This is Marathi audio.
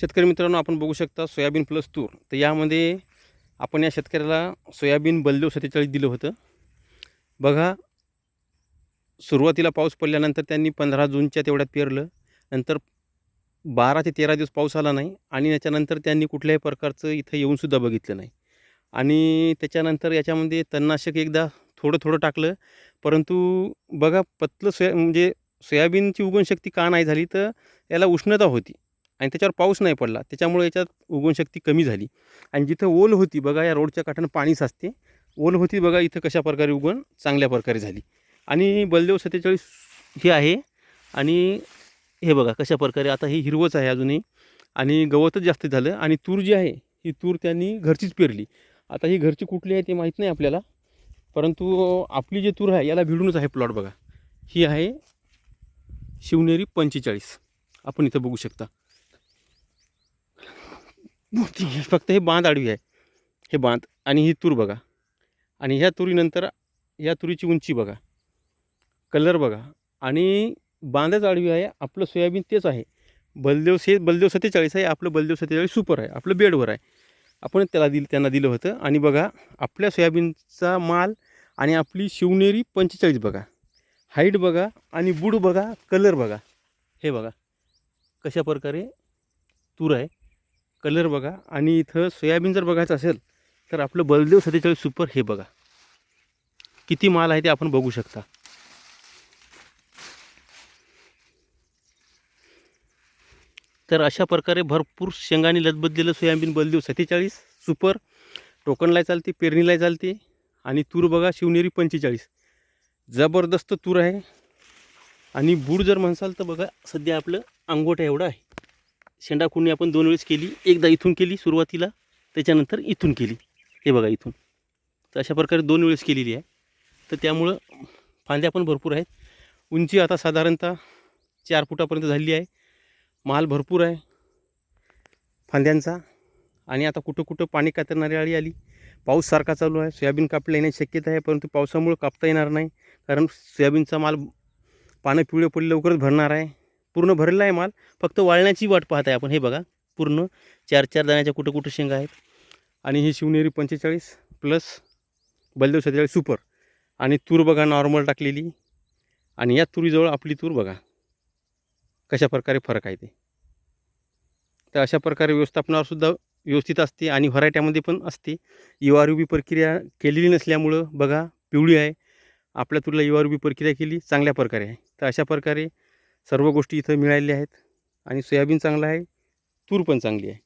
शेतकरी मित्रांनो आपण बघू शकता सोयाबीन प्लस तूर. तर यामध्ये आपण या शेतकऱ्याला सोयाबीन बलदेव सत्तेचाळीस दिलं होतं. बघा सुरुवातीला पाऊस पडल्यानंतर त्यांनी पंधरा जूनच्या तेवढ्यात पेरलं. नंतर बारा ते तेरा दिवस पाऊस आला नाही आणि त्याच्यानंतर त्यांनी कुठल्याही प्रकारचं इथं येऊनसुद्धा बघितलं नाही. आणि त्याच्यानंतर याच्यामध्ये तणनाशक एकदा थोडं थोडं टाकलं. परंतु बघा पतलं सोया म्हणजे सोयाबीनची उगवणशक्ती का नाही झाली तर याला उष्णता होती. आणि त्याच्यावर पाऊस नाही पडला. त्याच्यामुळे याच्यात उगवणशक्ती कमी झाली. आणि जिथं ओल होती बघा या रोडच्या काठानं पाणी साचते. ओल होती बघा इथं कशा प्रकारे उगवण चांगल्या प्रकारे झाली. आणि बलदेव सत्तेचाळीस हे आहे. आणि हे बघा कशा प्रकारे आता हे हिरवंच आहे अजूनही. आणि गवतच जास्त झालं. आणि तूर जी आहे ही तूर त्यांनी घरचीच पेरली. आता ही घरची कुठली आहे ते माहीत नाही आपल्याला. परंतु आपली जी तूर आहे याला भिडूनच आहे प्लॉट बघा. ही आहे शिवनेरी पंचेचाळीस. आपण इथं बघू शकता. फक्त हे बांध आडवी आहे. हे बांध आणि ही तूर बघा. आणि ह्या तुरीनंतर या तुरीची उंची बघा. कलर बघा. आणि बांधच आडवी आहे. आपलं सोयाबीन तेच आहे. बलदेव से बलदेव सत्तेचाळीस आहे. आपलं बलदेव सत्तेचाळीस सुपर आहे. आपलं बेडवर आहे. आपण त्याला दिलं त्यांना दिलं होतं. आणि बघा आपल्या सोयाबीनचा माल आणि आपली शिवनेरी पंचेचाळीस बघा. हाईट बघा आणि बुड बघा. कलर बघा. हे बघा. कशा प्रकारे तूर आहे. कलर बघा आणि इथं सोयाबीन जर बघायचं असेल तर आपलं बलदेव सत्तेचाळीस सुपर हे बघा. किती माल आहे ते आपण बघू शकता. तर अशा प्रकारे भरपूर शेंगाने लदबदलेलं सोयाबीन बलदेव सत्तेचाळीस सुपर. टोकनला चालते पेरणीला चालते. आणि तूर बघा शिवनेरी पंचेचाळीस. जबरदस्त तूर आहे. आणि बूड जर म्हणसाल तर बघा सध्या आपलं अंगोठ्या एवढं आहे. शेंडाखुंडी आपण दोन वेळेस केली एकदा इथून केली सुरुवातीला त्याच्यानंतर इथून केली. हे बघा इथून. तर अशा प्रकारे दोन वेळेस केलेली आहे. तर त्यामुळं फांद्या पण भरपूर आहेत. उंची आता साधारणतः चार फुटापर्यंत झाली आहे. माल भरपूर आहे फांद्यांचा. आणि आता कुठं कुठं पाणी कातरणारी आळी आली. पाऊस सारखा चालू आहे. सोयाबीन कापलं येण्याची शक्यता आहे परंतु पावसामुळं कापता येणार नाही. कारण सोयाबीनचा माल पानं पिवळे पडले लवकरच भरणार आहे. पूर्ण भरलेला आहे माल. फक्त वाळण्याची वाट पाहत आहे आपण. हे बघा पूर्ण चार चार दाण्याच्या कुठं कुठं शेंगा आहेत. आणि ही शिवनेरी पंचेचाळीस प्लस बलदेव सत्तेचाळीस सुपर आणि तूर बघा नॉर्मल टाकलेली. आणि या तुरीजवळ आपली तूर बघा कशा प्रकारे फरक आहे ते. तर अशा प्रकारे व्यवस्थापनावरसुद्धा व्यवस्थित असते आणि व्हरायट्यामध्ये पण असते. युआरयुबी प्रक्रिया केलेली नसल्यामुळं बघा पिवळी आहे. आपल्या तुरीला युआरयुबी प्रक्रिया केली चांगल्या प्रकारे आहे. तर अशा प्रकारे सर्व गोष्टी इथं मिळालेल्या आहेत आणि सोयाबीन चांगलं आहे तूर पण चांगली आहे.